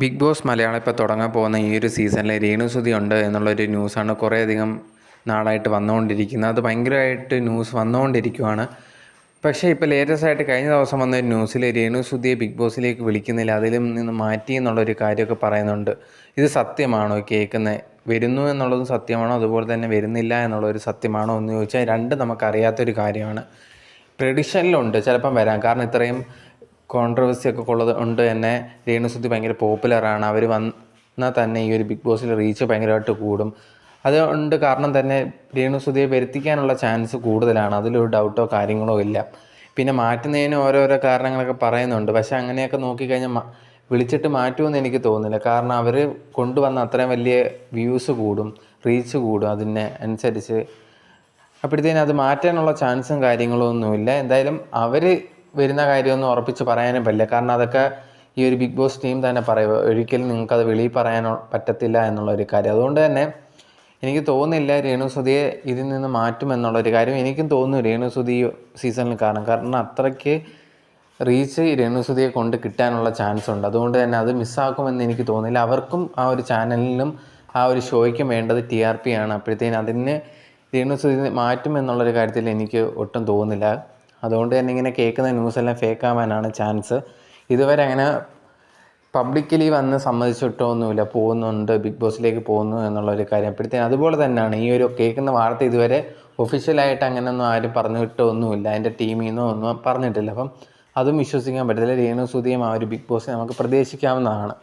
Big boss Malayalam ഇപ്പോൾ തുടങ്ങാൻ പോകുന്ന ഈ ഒരു സീസണിൽ രേണുസുതി ഉണ്ട് എന്നുള്ളൊരു ന്യൂസാണ് കുറേയധികം നാളായിട്ട് വന്നുകൊണ്ടിരിക്കുന്നത്. അത് ഭയങ്കരമായിട്ട് ന്യൂസ് വന്നുകൊണ്ടിരിക്കുവാണ്. പക്ഷേ ഇപ്പോൾ ലേറ്റസ്റ്റ് ആയിട്ട് കഴിഞ്ഞ ദിവസം വന്ന ഒരു ന്യൂസിൽ രേണുസുതിയെ ബിഗ് ബോസിലേക്ക് വിളിക്കുന്നില്ല. അതിലും നിന്ന് മാറ്റി എന്നുള്ളൊരു കാര്യമൊക്കെ പറയുന്നുണ്ട്. ഇത് സത്യമാണോ? കേൾക്കുന്നത് വരുന്നു എന്നുള്ളതും സത്യമാണോ? അതുപോലെ തന്നെ വരുന്നില്ല എന്നുള്ളൊരു സത്യമാണോ എന്ന് ചോദിച്ചാൽ രണ്ടും നമുക്കറിയാത്തൊരു കാര്യമാണ്. ട്രഡീഷനിലുണ്ട് ചിലപ്പം വരാം. കാരണം ഇത്രയും കോൺട്രവേഴ്സി ഒക്കെ ഉള്ളത് കൊണ്ട് തന്നെ രേണുസുദ്ധി ഭയങ്കര പോപ്പുലറാണ് അവർ വന്നാൽ തന്നെ ഈ ഒരു ബിഗ് ബോസിൽ റീച്ച് ഭയങ്കരമായിട്ട് കൂടും. അതുകൊണ്ട് കാരണം തന്നെ രേണുസുദ്ധിയെ വരുത്തിക്കാനുള്ള ചാൻസ് കൂടുതലാണ്. അതിലൊരു ഡൗട്ടോ കാര്യങ്ങളോ ഇല്ല. പിന്നെ മാറ്റുന്നതിന് ഓരോരോ കാരണങ്ങളൊക്കെ പറയുന്നുണ്ട്. പക്ഷെ അങ്ങനെയൊക്കെ നോക്കിക്കഴിഞ്ഞാൽ വിളിച്ചിട്ട് മാറ്റുമെന്ന് എനിക്ക് തോന്നുന്നില്ല. കാരണം അവർ കൊണ്ടുവന്ന അത്രയും വലിയ വ്യൂസ് കൂടും റീച്ച് കൂടും അതിനെ അനുസരിച്ച്. അപ്പോഴത്തേനും അത് മാറ്റാനുള്ള ചാൻസും കാര്യങ്ങളൊന്നുമില്ല. എന്തായാലും അവർ വരുന്ന കാര്യമൊന്നും ഉറപ്പിച്ച് പറയാനും പറ്റില്ല. കാരണം അതൊക്കെ ഈ ഒരു ബിഗ് ബോസ് ടീം തന്നെ പറയുക ഒരിക്കലും നിങ്ങൾക്കത് വെളിയിൽ പറയാനോ പറ്റത്തില്ല എന്നുള്ള ഒരു കാര്യം. അതുകൊണ്ട് തന്നെ എനിക്ക് തോന്നുന്നില്ല രേണുസുതിയെ ഇതിൽ നിന്ന് മാറ്റുമെന്നുള്ളൊരു കാര്യം എനിക്കും തോന്നുന്നു രേണുസുതി സീസണിൽ കാരണം കാരണം അത്രയ്ക്ക് റീച്ച് രേണുസുതിയെ കൊണ്ട് കിട്ടാനുള്ള ചാൻസ് ഉണ്ട്. അതുകൊണ്ട് തന്നെ അത് മിസ്സാക്കുമെന്ന് എനിക്ക് തോന്നുന്നില്ല. അവർക്കും ആ ഒരു ചാനലിനും ആ ഒരു ഷോയ്ക്കും വേണ്ടത് ടി ആർ പി ആണ്. അപ്പോഴത്തേന് അതിന് രേണുസുതി മാറ്റുമെന്നുള്ളൊരു കാര്യത്തിൽ എനിക്ക് ഒട്ടും തോന്നുന്നില്ല. അതുകൊണ്ട് തന്നെ ഇങ്ങനെ കേൾക്കുന്ന ന്യൂസ് എല്ലാം ഫേക്ക് ആവാനാണ് ചാൻസ്. ഇതുവരെ അങ്ങനെ പബ്ലിക്കലി വന്ന് സമ്മതിച്ചിട്ടൊന്നുമില്ല പോകുന്നുണ്ട് ബിഗ് ബോസിലേക്ക് പോകുന്നു എന്നുള്ളൊരു കാര്യം. അപ്പോഴത്തേന് അതുപോലെ തന്നെയാണ് ഈ ഒരു കേൾക്കുന്ന വാർത്ത ഇതുവരെ ഒഫീഷ്യലായിട്ട് അങ്ങനെയൊന്നും ആരും പറഞ്ഞിട്ടൊന്നുമില്ല. അതിന്റെ ടീമിൽ നിന്നോ ഒന്നും പറഞ്ഞിട്ടില്ല. അപ്പം അതും വിശ്വസിക്കാൻ പറ്റത്തില്ല. രേണു സുധിയും ആ ഒരു ബിഗ് ബോസ് നമുക്ക് പ്രതീക്ഷിക്കാവുന്നതാണ്.